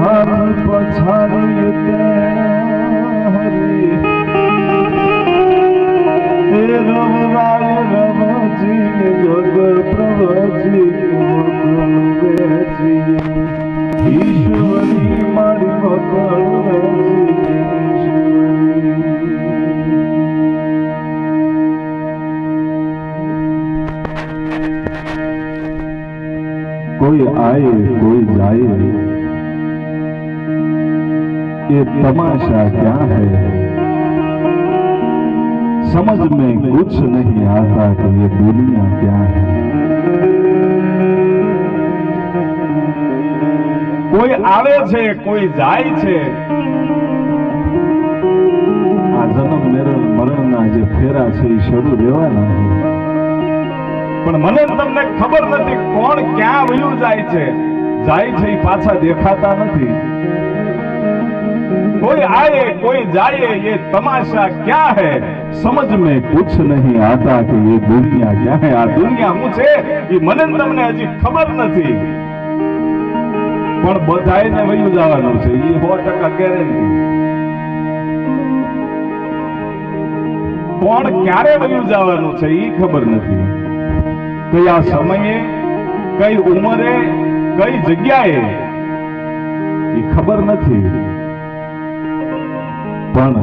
हर पछाड़ते हे रब राय रब जी जग प्रभ जी जी ईश्वरी मारी भगवान कोई आए कोई जाए ये तमाशा क्या है समझ में कुछ नहीं आता कि ये दुनिया क्या है કોઈ આવે છે કોઈ જાય છે આ જન્મ મરણ મરણના જે ફેરા છે એ શરૂ રહેવાના છે. પણ મને તમને ખબર નથી કોણ ક્યાં વયું જાય છે જાય છે એ પાછા દેખાતા નથી કોઈ આયે કોઈ જાયે ये तमाशा क्या है समझ में कुछ नहीं आता कि ये दुनिया क्या है આ દુનિયા હું છે એ મને ને તમને હજી ખબર નથી પણ બધાયને વયું જવાનું છે એ સો ટકા ગેરંટી કોણ ક્યારે વયું જવાનું છે એ ખબર નથી કયા સમયે કઈ ઉંમરે કઈ જગ્યાએ એ ખબર નથી પણ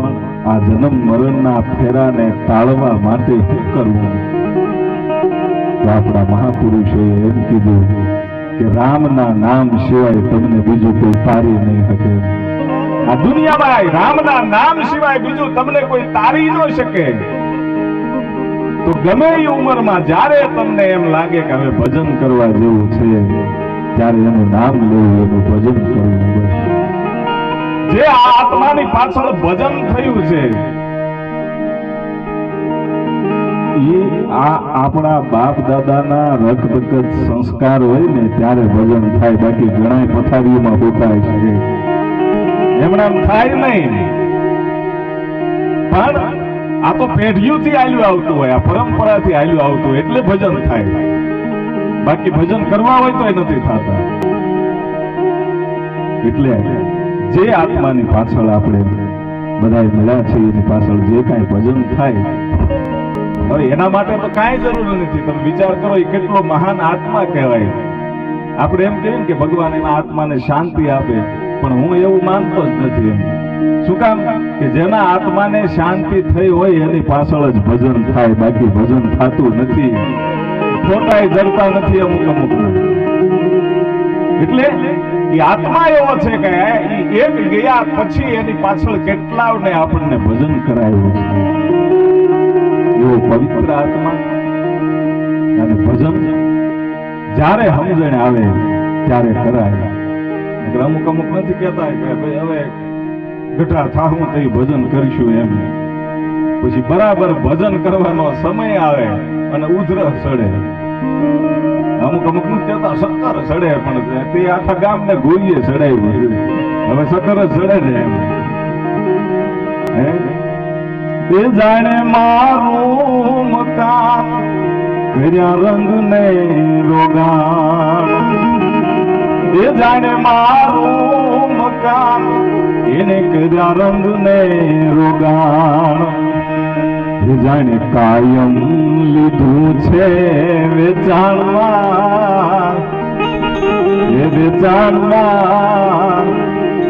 આ જન્મ મરણના ફેરાને ટાળવા માટે શું કરવું? આપણા મહાપુરુષે એમ કીધું કે રામના નામ સિવાય તમને બીજું કોઈ તારી નહીં શકે. આ દુનિયામાં રામના નામ સિવાય બીજું તમને કોઈ તારી ન શકે. તો ગમે એ ઉંમરમાં જ્યારે તમને એમ લાગે કે હવે ભજન કરવા જેવું છે, ત્યારે એનું નામ લેવું, એનું ભજન કરવું બસ. જે આ આત્માની પાછળ ભજન થયું છે, એ આ આપણા બાપ દાદાના રક્તગત સંસ્કાર હોય ને ત્યારે ભજન થાય. બાકી ઘણા પથારીઓમાં બોતાય છે. એમણામ થાય નહીં. પણ આ તો પેઢીઓથી આલ્યું આવતું હોય, આ પરંપરાથી આલ્યું આવતું હોય, એટલે ભજન થાય. બાકી ભજન કરવા હોય તો એ નથી થતા. એટલે જે આત્માની પાછળ આપણે બધા મળ્યા છે એની પાછળ જે કાંઈ ભજન થાય, હવે એના માટે તો કાંઈ જરૂર નથી તમે વિચાર કરો એ કેટલો મહાન આત્મા કહેવાય. આપણે એમ કહીએ કે ભગવાન એના આત્માને શાંતિ આપે, પણ હું એવું માનતો જ નથી એમ. શું કામ? કે જેના આત્માને શાંતિ થઈ હોય એની પાછળ જ ભજન થાય, બાકી ભજન થતું નથી. ખોટાય જડતા નથી અમુક અમુક. એટલે એ આત્મા એવો છે કે એક ગયા પછી એની પાછળ કેટલાને આપણને ભજન કરાયું એવો પવિત્ર આત્મા અને ભજન જ્યારે સમજણ આવે ત્યારે કરાય. અમુક અમુક નથી કહેતા કે ભાઈ હવે ગઢા થાહું થઈ ભજન કરીશું એમ. પછી બરાબર ભજન કરવાનો સમય આવે અને ઉધરસ સડે અમુક અમુક નથી કહેતા સત્તર સડે પણ તે આખા ગામને ગોળીએ સડાવ્યું હવે સત્તર જ સડે ને એમ. તે જાણે મારું મકાન કર્યા રંગ ને રોગાણ. એ જાણે મારું મકાન એને કર્યા રંગ ને રોગાણ. જાણે કાયમ લીધું છે વેચાણમાં. એ વેચાણમાં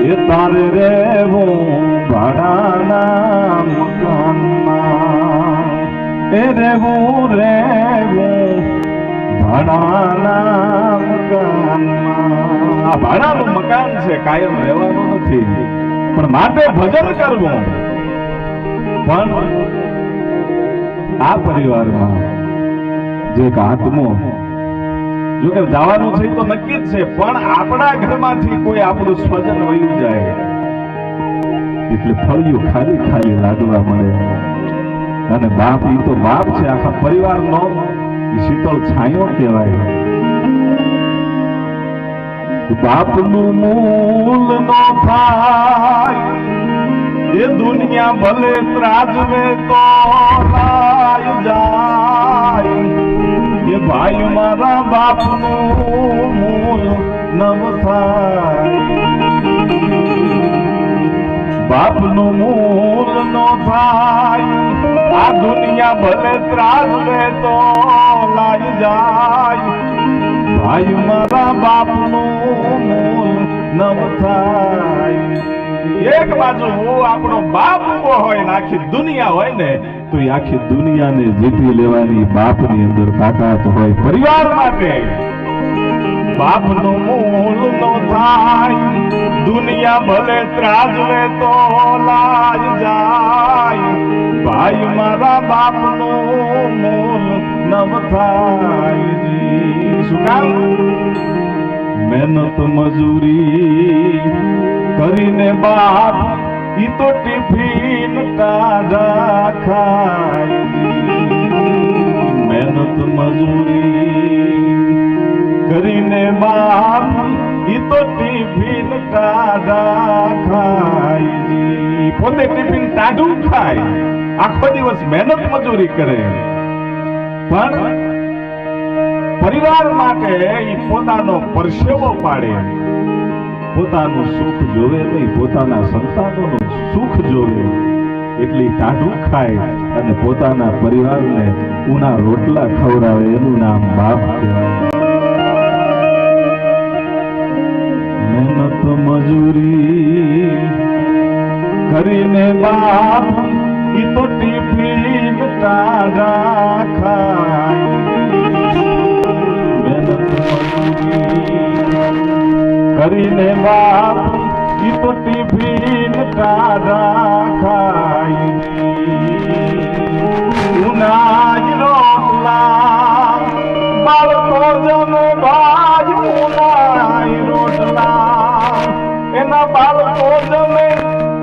એ તારે રેવું ભાડાના મકાનમાં. એ રેવું રેવું ભાડાના મકાનમાં. આ ભાડાનું મકાન છે, કાયમ રહેવાનું નથી. પણ માટે ભજન કરવું. પણ આ પરિવારમાં જે એક આત્મો, જો જવાનું છે તો નક્કી જ છે, પણ આપણા ઘરમાંથી કોઈ આપણું સ્વજન વયું જાય. એટલે ફળિયું ખાલી ખાલી લાગવા મળે. અને બાપ એ તો બાપ છે, આખા પરિવારનો. શીતળ છાંયો કહેવાય. બાપનું મૂલ નો થાય એ દુનિયા ભલે ત્રાજવે તો લાય જાય. એ ભાઈ મારા બાપનું મૂળ નવ થાય. બાપનું મૂળ નો થાય. આ દુનિયા ભલે ત્રાજવે તો લાય જાય. ભાઈ મારા બાપનું મૂળ નમ થાય. એક બાજુ હું, આપણો બાપ ઊભો હોય ને આખી દુનિયા હોય ને, તો એ આખી દુનિયાને જીતી લેવાની બાપની અંદર તાકાત હોય પરિવાર માટે. બાપનું મૂળ નો થાય, દુનિયા ભલે ત્રાજવે તો લાજ જાય. ભાઈ મારા બાપનું મૂળ નવ થાય શું કામ? મહેનત, મજૂરી કરીને બાપ, ઈ તો ટિફિન કાઢા ખાય. મહેનત મજૂરી કરીને બાપ, ઈ તો ટિફિન કાઢા ખાય. પોતે ટિફિન કાઢું ખાય. આખો દિવસ મહેનત મજૂરી કરે. પણ પરિવાર માટે ઈ પોતાનો પરસેવો પાડે. પોતાનું સુખ જોવે નહીં, પોતાના સંતાનોનું સુખ જોવે. એટલી ટાઢું ખાય અને પોતાના પરિવારને ઉના રોટલા ખવડાવે, એનું નામ બાપ મહેનત મજૂરી કરીને બાપ ઈ તો ટિફિન ટાઢા ખાય મહેનત મજૂરી કરીને બાપ, ઈ તો ટિફિન તારા ખાઈ ઉનાજ રોટલા બાળકો જમે ભાજ ઉનાજ રોટલા. એના બાળકો જમે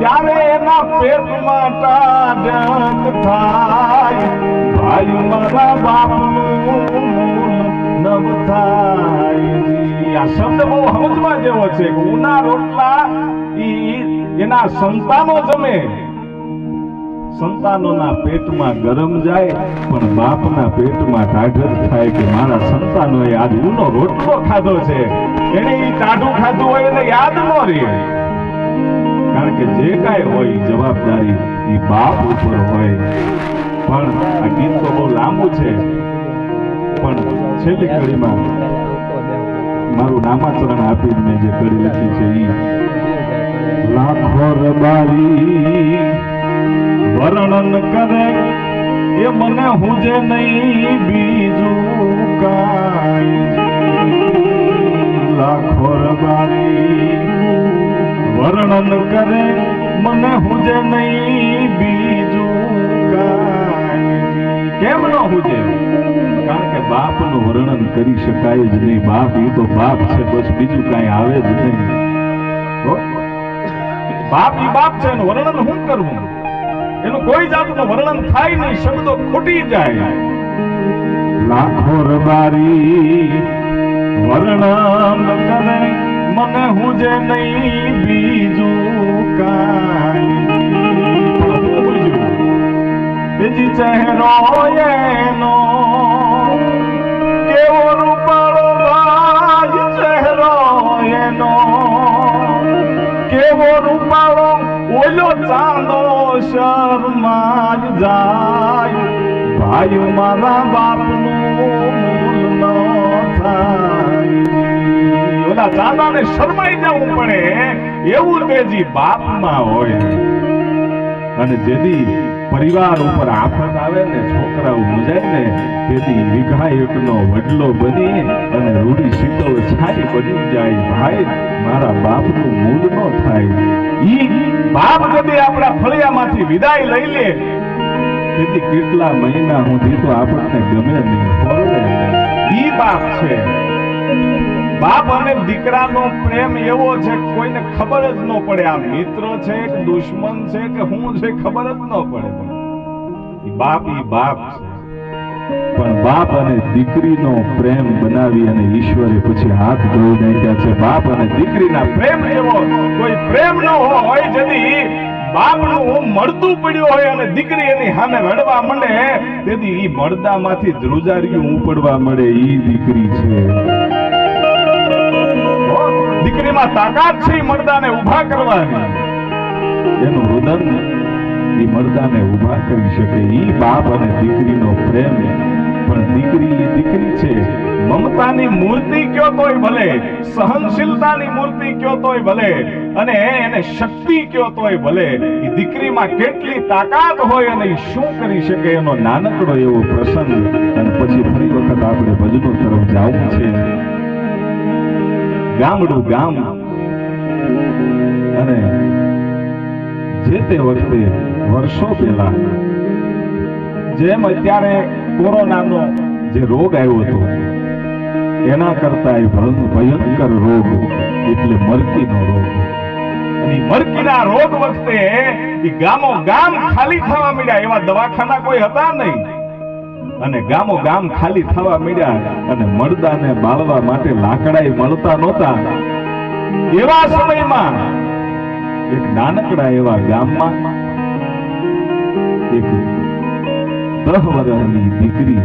ત્યારે એના પેટમાં ટાઢક થાય. ભાઈ મારા બાપનું નવ થાય. શબ્દ બહુ સમજવા જેવો છે ઉના રોટલા એના સંતાનો જમે. સંતાનોના પેટમાં ગરમ જાય, પણ બાપના પેટમાં ટાઢર થાય કે મારા સંતાનોએ આજ ઊનો રોટલો ખાધો છે. એને એ ટાઢું ખાધું હોય એને યાદ ન રહે. કારણ કે જે કાંઈ હોય જવાબદારી એ બાપ ઉપર હોય. પણ આ ગીત તો બહુ લાંબુ છે. પણ છેલ્લી કડીમાં મારું નામાચરણ આપીને મેં જે કરી લખી છે ઈ. લાખો રબારી વર્ણન કરે એ મને હું જે નહીં બીજું કાંઈ. લાખો રબારી વર્ણન કરે મને હું જે નહીં બીજું કાંઈ. કેમ ન હુજે? કે બાપનું વર્ણન કરી શકાય જ નહીં. બાપ એ તો બાપ છે, બસ બીજું કાંઈ આવે જ નહીં. બાપ ઈ બાપ છે, એનું વર્ણન શું કરવું એનું કોઈ જાતનું વર્ણન થાય નહીં, શબ્દો ખૂટી જાય. લાખો રબારી વર્ણન કરે, મને હુજે નહીં બીજું કાંઈ. બીજી ચહેરો એનો રૂપાળો ઓલો ચાંદો શર્મા જ જાય. ભાઈ મારા બાપનું મૂલ ન થાય. ઓલા ચાંદાને શરમાઈ જવું પડે. એવું તેજી બાપમાં હોય. અને જેથી પરિવાર ઉપર આફત આવે ને છોકરાઓ મુજાય ને, તેથી વિઘાયકનો વડલો બની અને રૂડી શીતળ છાઈ બની જાય. ભાઈ, મારા બાપનું મૂળ ન થાય. ઈ બાપ કદી આપણા ફળિયામાંથી વિદાય લઈ લે. તેથી કેટલા મહિના સુધી તો આપણને ગમે નહીં. ઈ બાપ છે. બાપ અને દીકરાનો પ્રેમ એવો છે કોઈને ખબર જ ન પડે આ મિત્ર છે કે દુશ્મન છે કે હું છે ખબર જ ન પડે બાપ ઈ બાપ પણ બાપ અને દીકરીનો પ્રેમ બનાવી અને ઈશ્વરે પછી હાથ ધોઈ નાખ્યા છે. બાપ અને દીકરીના પ્રેમ એવો, કોઈ પ્રેમ ન હોય જેથી બાપનું મળતું પડ્યું હોય અને દીકરી એની સામે રડવા મળે તેથી ઈ મળદામાંથી ધ્રુજારીયું ઉપડવા મળે. ઈ દીકરી છે. દીકરીમાં તાકાત છે મરદાને ઊભા કરવાની. એનું રુદન એ મરદાને ઊભા કરી શકે. એ બાપ અને દીકરીનો પ્રેમ પણ દીકરી એ દીકરી છે. મમતાની મૂર્તિ કયો તોય ભલે, સહનશીલતાની મૂર્તિ કયો તોય ભલે, અને એને શક્તિ કયો તોય ભલે એ દીકરીમાં કેટલી તાકાત હોય અને શું કરી શકે એનો નાનકડો એવો પ્રસંગ. અને પછી ફરી વખત આપણે ભજનો તરફ જવું છે. ગામડું ગામ. અને જે તે વખતે વર્ષો પહેલા જેમ અત્યારે કોરોનાનો જે રોગ આવ્યો હતો, એના કરતા ભયંકર રોગ એટલે મરકીનો રોગ. મરકીના રોગ વખતે ગામો ગામ ખાલી થવા મળ્યા એવા દવાખાના કોઈ હતા નહીં. અને ગામો ગામ ખાલી થવા મળ્યા અને મરદાને બાળવા માટે લાકડાએ મળતા નહોતા. એવા સમયમાં એક નાનકડા એવા ગામમાં એક દહ વર્ષની દીકરી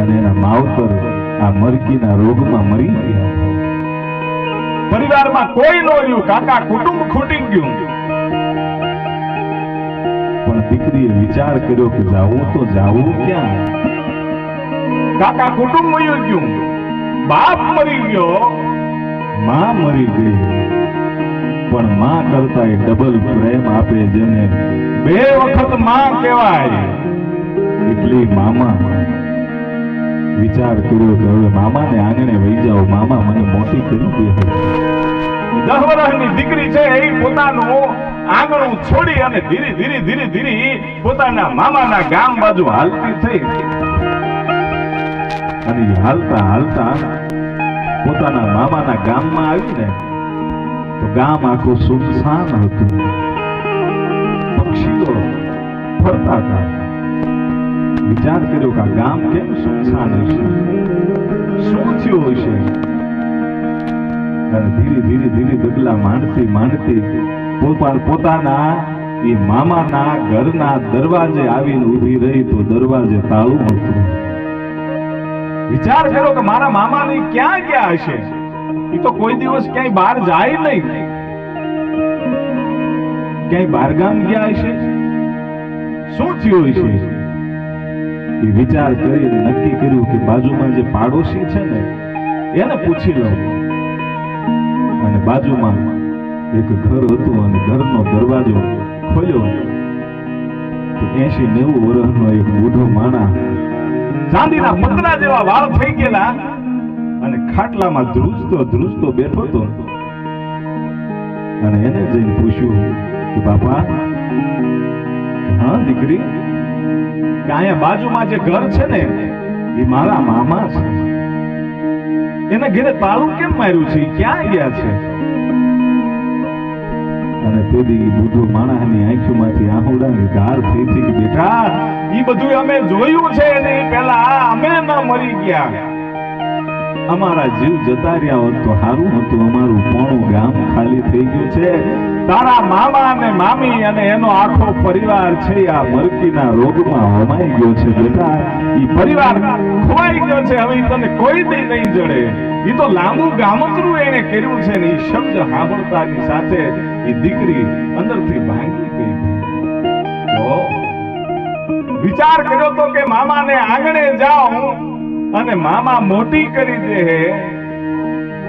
અને એના માવતર આ મરકીના રોગમાં મરી ગયા. પરિવારમાં કોઈ ન રહ્યું. કાકા, કુટુંબ ખૂટી ગયું. દીકરીએ વિચાર કર્યો કે જાવું તો જાવું ક્યાં? કાકા કુટુંબ મરી ગયું. બાપ મરી ગયો. માં મરી ગઈ. પણ માં કરતા ડબલ પ્રેમ આપે જેને બે વખતમાં કહેવાય. એટલે મામા વિચાર કર્યો કે હવે મામાને આંગણે વહી જાઓ. મામા મને મોટી કરી દે. દસ દીકરી છે એ પોતાનું આંગણું છોડી અને ધીરે ધીરે ધીરે ધીરે પોતાના મામાના ગામ બાજુ હાલતી થઈ અને હાલતા હાલતા પોતાના મામાના ગામમાં આવીને તો ગામ આખું સુનસાન હતું. પક્ષીઓ ફરતા હતા. વિચાર કર્યો કે આ ગામ કેમ સુનસાન હશે? શું થયું હશે? અને ધીરે ધીરે ધીરે ડગલા માંડતી માંડતી પોતા- પોતાના, એ મામાના ઘરના દરવાજે આવીને ઊભી રહી તો દરવાજે તાળું હતું વિચાર કરો કે મારા મામાની ક્યાં ગયા હશે? એ તો કોઈ દિવસ ક્યાંય બહાર જાય નહીં. ક્યાંય બહારગામ ગયા હશે? શું થયું હશે? એ વિચાર કરી નક્કી કર્યું કે બાજુમાં જે પાડોશી છે ને, એને પૂછી લઉં. બાજુમાં એક ઘર હતું અને ઘરનો દરવાજો ખોલ્યો એસી નેવું વર્ષનો એક બુઢો માણા ચાંદીના પતરા જેવા વાળ થઈ ગયેલા અને ખાટલામાં ધ્રુજતો ધ્રુજતો બેઠો હતો. અને એને જઈને પૂછ્યું કે, બાપા, હા, દીકરી? કે અહીંયા બાજુમાં જે ઘર છે ને, એ મારા મામા છે. એના ઘેરે તાળું કેમ માર્યું છે? ક્યાં ગયા છે? અને તેથી બુઢો માણસની આંખોમાંથી આહુડાની ધાર થઈ થઈ બેટા, ઈ બધું અમે જોયું છે ને પેલા અમે ન મરી ગયા. અમારા જીવ જતા રહ્યા હોત તો સારું હતું, અમારું પોણું ગામ ખાલી થઈ ગયું છે. તારા મામા અને મામી અને એનો આખો પરિવાર છે આ મરકીના રોગમાં હોમાઈ ગયો છે બેટા. ઈ પરિવાર ખોવાઈ ગયો છે. હવે તને કોઈ દી નહીં જડે. ઈ તો લાંબુ ગામતરું એને કર્યું છે ને ઈ શબ્દ સાંભળતાની સાથે ઈ દીકરી અંદરથી ભાંગી ગઈ. વિચાર કર્યો તો કે મામાને આંગણે જાઉં અને મામા મોટી કરી દે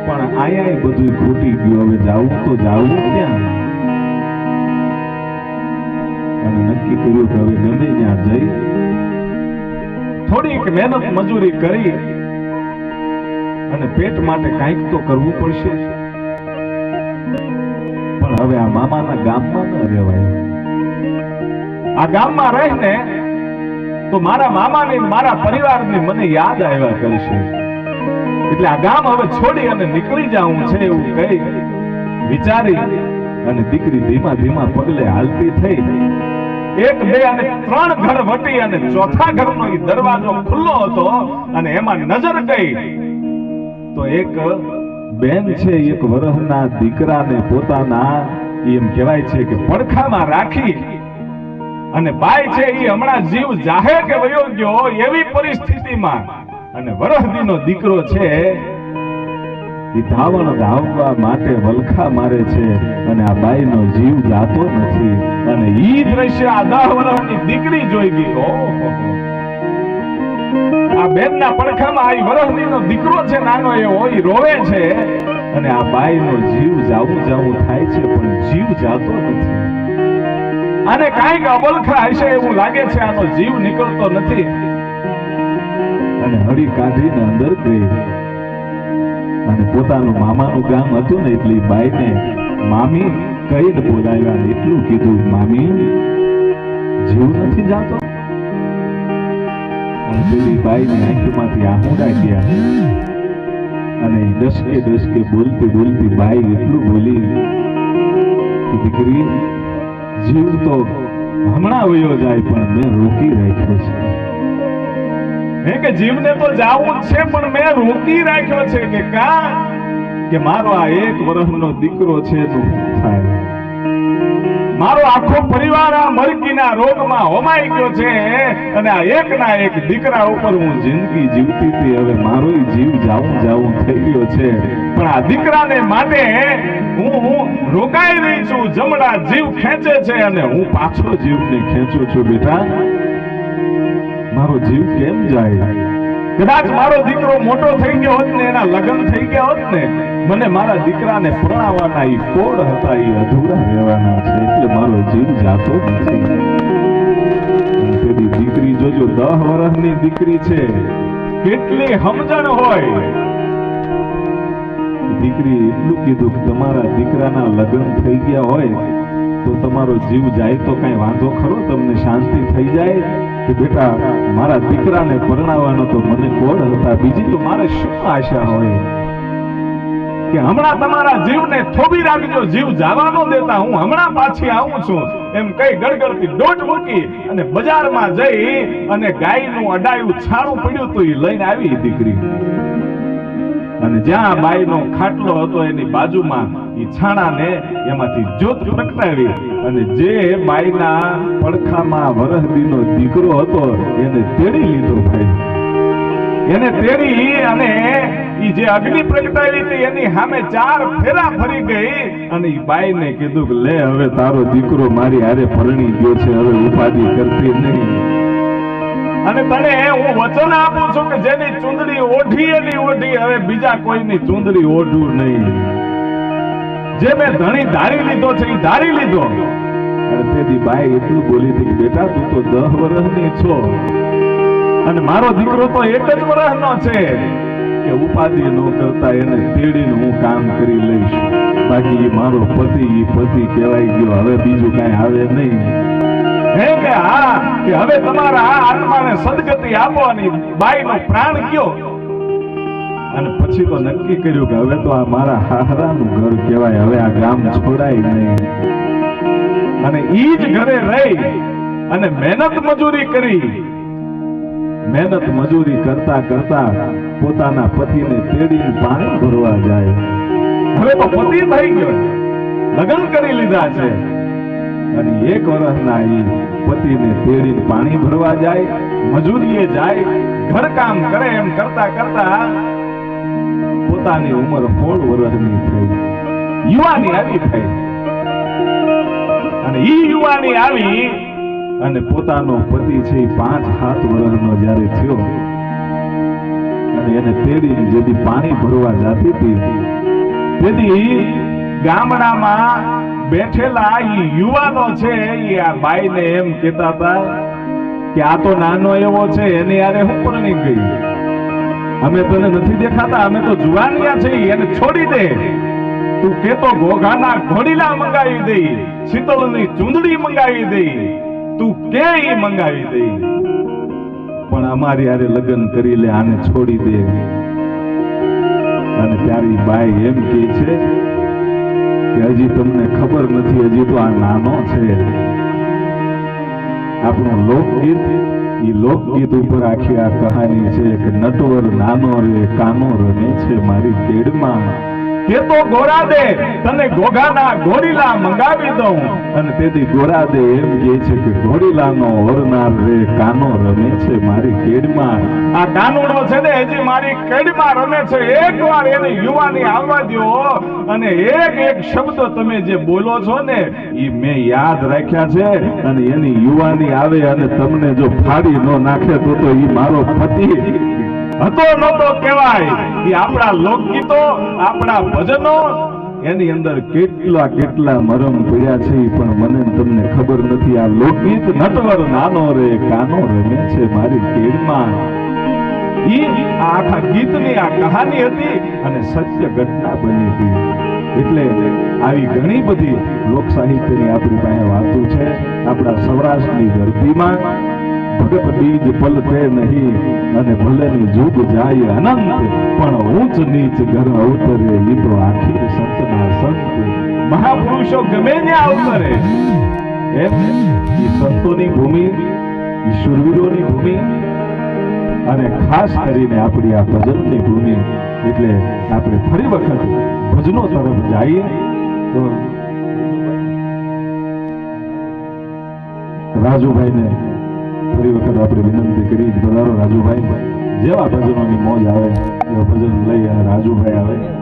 પણ આયા બધું ખૂટી ગયું. હવે જાવું તો જાવું ક્યાં? નક્કી કર્યું કે હવે ગમે ત્યાં જઈ થોડીક મહેનત મજૂરી કરી અને પેટ માટે કાંઈક તો કરવું પડશે. પણ હવે આ મામાના ગામમાં ન રહેવાય. આ ગામમાં રહીને તો મારા મામાની મારા પરિવારની મને યાદ આવ્યા કરશે. એટલે આ ગામ હવે છોડી અને નીકળી જાઉં છે એવું કહી વિચારી અને દીકરી ધીમા ધીમા પગલે હાલતી થઈ. એક, બે અને ત્રણ ઘર વટી અને ચોથા ઘરનો એ દરવાજો ખુલ્લો હતો અને એમાં નજર ગઈ. તો એક બેન છે, એક વરહના દીકરાને પોતાના એમ કહેવાય છે કે પડખામાં રાખી અને બાય છે એ હમણાં જીવ જાહેર કે વયો ગયો એવી પરિસ્થિતિમાં અને વરહદીનો દીકરો છે ધાવણ ધાવવા માટે વલખા મારે છે અને આ બાઈનો જીવ જાતો નથી. અને ઈ દ્રશ્ય આ દહ વર્ષની દીકરી જોઈ ગઈ. આ બેનના પડખામાં આ વરહદીનો દીકરો છે, નાનો એવો, ઈ રોવે છે. અને આ બાઈનો જીવ જાવું જાવું થાય છે, પણ જીવ જાતો નથી. આને કાંઈક અબલખા હશે એવું લાગે છે, આનો જીવ નીકળતો નથી. અને હળી કાઢીને અંદર ગઈ. અને પોતાનું મામાનું ગામ હતું ને એટલે બાઈને મામી કહીને બોલાવ્યા. એટલું કીધું, મામી, જીવ નથી જાતો? બોલતી બોલતી બાઈ એટલું બોલી કે, દીકરી, જીવ તો હમણાં વયો જાય, પણ મેં રોકી રાખ્યો છે. કે જીવને તો જાવું છે, પણ મેં રોકી રાખ્યો છે કે કા? કે મારો આ એક વર્ષનો દીકરો છે તો થાય? મારો આખો પરિવાર આ મરકીના રોગમાં હોમાઈ ગયો છે અને આ એકના એક દીકરા ઉપર હું જિંદગી જીવતી હતી. હવે મારો જીવ જાવું જાવું થઈ ગયો છે. પણ આ દીકરાને માટે હું હું રોકાઈ રહી છું. જમણા જીવ ખેંચે છે અને હું પાછો જીવને ખેંચું છું બેટા. મારો જીવ કેમ જાય? કદાચ મારો દીકરો મોટો થઈ ગયો હોત ને, એના લગ્ન થઈ ગયા હોત ને, મને મારા દીકરાને પરણાવવાના ઈ કોડ હતા, ઈ અધૂરા રહેવાના છે, એટલે મારો જીવ જાતો નથી. તેની દીકરી જોજો, દહ વર્ષની દીકરી છે. કેટલી સમજણ હોય. દીકરી એટલું કીધું કે તમારા દીકરાના લગ્ન થઈ ગયા હોય, તો તમારો જીવ જાય તો કઈ વાંધો ખરો? તમને શાંતિ થઈ જાય? કે બેટા, મારા દીકરાને પરણાવવાનો તો મને કોડ હતા, બીજી તો મારે શું આશા હોય? કે હમણાં તમારા જીવને થોભી રાખજો, જીવ જવા ન દેતા, હું હમણાં પાછી આવું છું. એમ કઈ ગડગડતી દોટ મૂકી અને બજારમાં જઈ અને ગાયનું અડાયું છાણું પડ્યું તો એ લઈને આવી દીકરી. અને જ્યાં બાઈનો ખાટલો હતો એની બાજુમાં, ઈ છાણાને એમાંથી જ્યોત પ્રગટાવી અને જે બાઈના પડખામાં વરહદીનો દીકરો હતો, એને તેડી લીધો ભાઈ. એને તેડી અને ઈ જે અગ્નિ પ્રગટાવી હતી, એની સામે ચાર ફેરા ફરી ગઈ અને ઈ બાઈને કીધું કે, લે, હવે તારો દીકરો મારી હારે પરણી ગયો છે, હવે ઉપાધિ કરતી નહીં. અને તને હું વચન આપું છું કે જેની ચુંદડી ઓઢી એની ઓઢી, હવે બીજા કોઈની ચુંદડી ઓઢું નહીં. જે મેં ધણી ધારી લીધો છે, એ ધારી લીધો. અડધેથી બાઈ એટલું બોલી હતી બેટા, તું તો દહ વર્ષની છો. અને મારો દીકરો તો એક જ વર્ષનો છે. કે ઉપાધિ ન કરતા એને તેડીને હું કામ કરી લઈશ. બાકી મારો પતિ એ પતિ કહેવાય ગયો. હવે બીજું કાંઈ આવે નહીં. હવે તમારા આત્માને સદગતિ આપો અને બાઈનો પ્રાણ કયો? અને પછી તો નક્કી કર્યું કે હવે તો આ મારા હાહરાનું ઘર કહેવાય, હવે આ ગામ છોડાય નહીં. અને ઈ જ ઘરે રહી અને મહેનત મજૂરી કરી. મહેનત મજૂરી કરતા કરતા પોતાના પતિને તેડી પાણી ભરવા જાય. હવે તો પતિ થઈ ગયો. લગ્ન કરી લીધા છે. અને એક વર્ષના ઈ પતિને તેડીને પાણી ભરવા જાય, મજૂરીએ જાય, ઘરકામ કરે એમ કરતા કરતા પોતાની ઉંમર સોળ વર્ષની થઈ. યુવાની આવી થઈ. અને ઈ યુવાની આવી અને પોતાનો પતિ છે પાંચ સાત વર્ષનો જ્યારે થયો અને એને તેડીને જેથી પાણી ભરવા જાતી હતી. તેથી ગામડામાં બેઠેલા યુવાનો છે એ આ બાઈને એમ કહેતા હતા કે આ તો નાનો એવો છે, એને યારે હું પરણી ગઈ? અમે તને નથી દેખાતા, અમે તો જુવાનિયા છે એને છોડી દે. તું કેતો ઘોઘાના ઘોડીલા મંગાવી દઈ શીતળની ચૂંદડી મંગાવી દે, તું કે એ મંગાવી દે? પણ અમારી યારે લગ્ન કરી લે, આને છોડી દે. અને ત્યારે બાઈ એમ કહે છે કે હજી તમને ખબર નથી, હજી તો આ નાનો છે. આપણું લોકગીત એ લોકગીત ઉપર આખી આ કહાની છે કે નટવર નાનો રે, કાનો રમે છે મારી કેડમાં કે તો ગોરા દે, તને ઘોઘાના ગોરીલા મંગાવી દઉં. અને તેથી ગોરાદે એમ કહે છે કે ઘોડીલાનો ઓરનાર રે, કાનો રમે છે મારી કેડમાં. આ કાનુડો છે ને, હજી મારી કેડમાં રમે છે. એકવાર એને યુવાની આવવા દ્યો. અને એક એક શબ્દ તમે જે બોલો છો ને એ મેં યાદ રાખ્યા છે. અને એની યુવાની આવે અને તમને જો ફાડી ન નાખે તો તો એ મારો પતિ હતો નહોતો કહેવાય. એ આપણા લોકગીતો, આપણા ભજનો, એની અંદર કેટલા કેટલા મરમ પડ્યા છે, પણ મને તમને ખબર નથી, આ લોકગીત નટવર નાનો રે, કાનો રમે છે મારી કેડમાં ઈ આખા ગીતની આ કહાની હતી અને સત્ય ઘટના બની હતી. એટલે આવી ઘણી બધી લોક સાહિત્યની આપણી પાસે વાતો છે. આપણા સૌરાષ્ટ્રની ધરતીમાં બીજ પલટે નહીં. અને ભલેની જુગ જાય અનંત, પણ ઊંચ નીચ ઘર અવતરે તો આખી સંતના સંત. મહાપુરુષો ગમે ત્યાં અવતરે. એમ એ સંતોની ભૂમિ, એ શુરવીરોની ભૂમિ, અને ખાસ કરીને આપણી આ ભજનની ભૂમિ. એટલે આપણે ફરી વખત ભજનો તરફ જઈએ. તો રાજુભાઈને ફરી વખત આપણે વિનંતી કરી પધારો રાજુભાઈ, જેવા ભજનોની મોજ આવે, એવા ભજન લઈ અને રાજુભાઈ આવે.